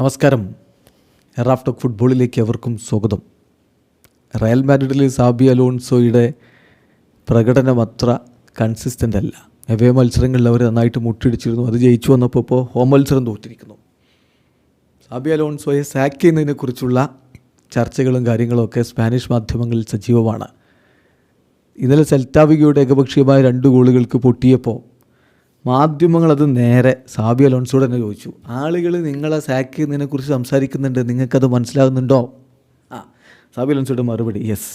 നമസ്കാരം. Raf talk ഫുട്ബോളിലേക്ക് അവർക്കും സ്വാഗതം. റയൽ മാഡ്രിഡിലെ സാബി അലോൺസോയുടെ പ്രകടനം അത്ര കൺസിസ്റ്റന്റ് അല്ല. എവേ മത്സരങ്ങളിൽ അവർ നന്നായിട്ട് മുട്ടിടിച്ചിരുന്നു. അത് ജയിച്ചു വന്നപ്പോൾ ഇപ്പോൾ ഹോം മത്സരം തോറ്റിരിക്കുന്നു. സാബി അലോൺസോയെ സാക്ക് ചെയ്യുന്നതിനെക്കുറിച്ചുള്ള ചർച്ചകളും കാര്യങ്ങളൊക്കെ സ്പാനിഷ് മാധ്യമങ്ങളിൽ സജീവമാണ്. ഇന്നലെ സെൽറ്റാവിഗയുടെ ഏകപക്ഷീയമായ രണ്ട് ഗോളുകൾക്ക് പൊട്ടിയപ്പോൾ മാധ്യമങ്ങൾ അത് നേരെ സാബി അലോൺസോട് തന്നെ ചോദിച്ചു. ആളുകൾ നിങ്ങളെ സാക്ക് ചെയ്യുന്നതിനെക്കുറിച്ച് സംസാരിക്കുന്നുണ്ട്. നിങ്ങൾക്കത് മനസ്സിലാകുന്നുണ്ടോ? ആ സാബി അലോൺസോയുടെ മറുപടി യെസ്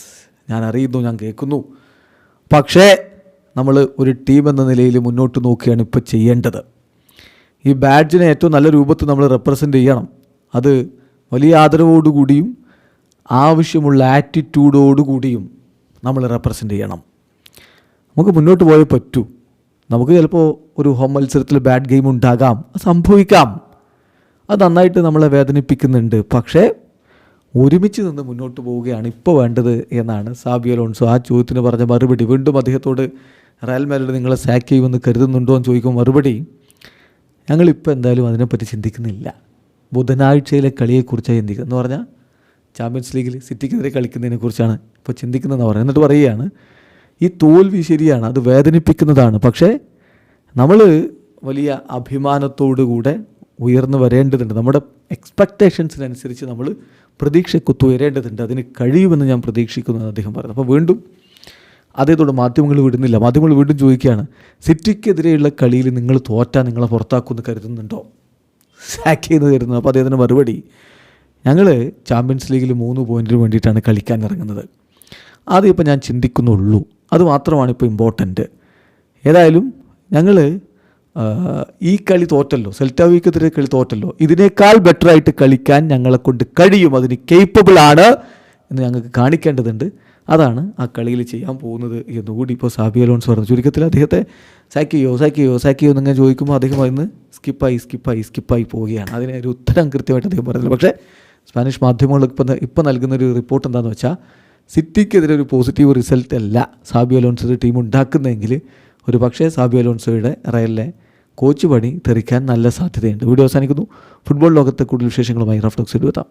ഞാൻ അറിയുന്നു ഞാൻ കേൾക്കുന്നു. പക്ഷേ നമ്മൾ ഒരു ടീം എന്ന നിലയിൽ മുന്നോട്ട് നോക്കുകയാണ് ഇപ്പോൾ ചെയ്യേണ്ടത്. ഈ ബാഡ്ജിനെ ഏറ്റവും നല്ല രൂപത്തിൽ നമ്മൾ റെപ്രസെന്റ് ചെയ്യണം. അത് വലിയ ആദരവോടുകൂടിയും ആവശ്യമുള്ള ആറ്റിറ്റ്യൂഡോടുകൂടിയും നമ്മൾ റെപ്രസെന്റ് ചെയ്യണം. നമുക്ക് മുന്നോട്ട് പോയേ പറ്റൂ. നമുക്ക് ചിലപ്പോൾ ഒരു ഹോം മത്സരത്തിൽ ബാഡ് ഗെയിം ഉണ്ടാകാം. സംഭവിക്കാം. അത് നന്നായിട്ട് നമ്മളെ വേദനിപ്പിക്കുന്നുണ്ട്. പക്ഷേ ഒരുമിച്ച് നിന്ന് മുന്നോട്ട് പോവുകയാണ് ഇപ്പോൾ വേണ്ടത് എന്നാണ് സാബി അലോൺസോ ആ ചോദ്യത്തിന് പറഞ്ഞ മറുപടി. വീണ്ടും അദ്ദേഹത്തോട് റയൽ മാഡ്രിഡ് നിങ്ങളെ സാക്ക് ചെയ്യുമെന്ന് കരുതുന്നുണ്ടോ എന്ന് ചോദിക്കും മറുപടി. ഞങ്ങളിപ്പോൾ എന്തായാലും അതിനെപ്പറ്റി ചിന്തിക്കുന്നില്ല. ബുധനാഴ്ചയിലെ കളിയെക്കുറിച്ചാണ് ചിന്തിക്കുന്നത്. എന്ന് പറഞ്ഞാൽ ചാമ്പ്യൻസ് ലീഗിൽ സിറ്റിക്കെതിരെ കളിക്കുന്നതിനെക്കുറിച്ചാണ് ഇപ്പോൾ ചിന്തിക്കുന്നതെന്ന് പറയുന്നത്. എന്നിട്ട് പറയുകയാണ് ഈ തോൽവി ശരിയാണ് അത് വേദനിപ്പിക്കുന്നതാണ്. പക്ഷേ നമ്മൾ വലിയ അഭിമാനത്തോടുകൂടെ ഉയർന്നു വരേണ്ടതുണ്ട്. നമ്മുടെ എക്സ്പെക്റ്റേഷൻസിനനുസരിച്ച് നമ്മൾ പ്രതീക്ഷയ്ക്കൊത്തു ഉയരേണ്ടതുണ്ട്. അതിന് കഴിയുമെന്ന് ഞാൻ പ്രതീക്ഷിക്കുന്നു എന്ന് അദ്ദേഹം പറഞ്ഞു അപ്പോൾ വീണ്ടും അതേതോടെ മാധ്യമങ്ങൾ വിടുന്നില്ല. മാധ്യമങ്ങൾ വീണ്ടും ചോദിക്കുകയാണ് സിറ്റിക്കെതിരെയുള്ള കളിയിൽ നിങ്ങൾ തോറ്റാൽ നിങ്ങളെ പുറത്താക്കുമെന്ന് കരുതുന്നുണ്ടോ? സാക്ക് ചെയ്ത് കരുതുന്നു അപ്പോൾ അദ്ദേഹത്തിന് മറുപടി ഞങ്ങൾ ചാമ്പ്യൻസ് ലീഗിൽ മൂന്ന് പോയിന്റിന് വേണ്ടിയിട്ടാണ് കളിക്കാൻ ഇറങ്ങുന്നത്. ആദ്യം ഞാൻ ചിന്തിക്കുന്നുള്ളൂ. അത് മാത്രമാണ് ഇപ്പോൾ ഇമ്പോർട്ടന്റ് ഏതായാലും ഞങ്ങൾ ഈ കളി തോറ്റല്ലോ സെൽറ്റാവിക്കെതിരെ കളി തോറ്റല്ലോ. ഇതിനേക്കാൾ ബെറ്ററായിട്ട് കളിക്കാൻ ഞങ്ങളെ കൊണ്ട് കഴിയും അതിന് കേപ്പബിൾ ആണ് എന്ന് ഞങ്ങൾക്ക് കാണിക്കേണ്ടതുണ്ട്. അതാണ് ആ കളിയിൽ ചെയ്യാൻ പോകുന്നത് എന്നുകൂടി ഇപ്പോൾ സാബി അലോൺസ് പറഞ്ഞു. ചുരുക്കത്തിൽ അദ്ദേഹത്തെ സാക്ക് ചെയ്യോ സാക്ക് ചെയ്യോ സാക്ക് ചെയ്യോ എന്നിങ്ങനെ ചോദിക്കുമ്പോൾ അദ്ദേഹം അതിന് സ്കിപ്പായി സ്കിപ്പായി സ്കിപ്പായി പോവുകയാണ്. അതിന് ഒരു ഉത്തരം കൃത്യമായിട്ട് അദ്ദേഹം പറഞ്ഞില്ല. പക്ഷേ സ്പാനിഷ് മാധ്യമങ്ങൾ ഇപ്പം ഇപ്പം നൽകുന്ന ഒരു റിപ്പോർട്ട് എന്താണെന്ന് വെച്ചാൽ സിറ്റിക്കെതിരെ ഒരു പോസിറ്റീവ് റിസൾട്ട് അല്ല സാബി അലോൺസോയുടെ ടീം ഉണ്ടാക്കുന്നതെങ്കിൽ ഒരു പക്ഷേ സാബി അലോൺസോയുടെ റയലിലെ കോച്ച് പണി തെറിക്കാൻ നല്ല സാധ്യതയുണ്ട്. വീഡിയോ അവസാനിക്കുന്നു. ഫുട്ബോൾ ലോകത്തെ കൂടുതൽ വിശേഷങ്ങളുമായി റഫ്ലോക്സ് എത്താം.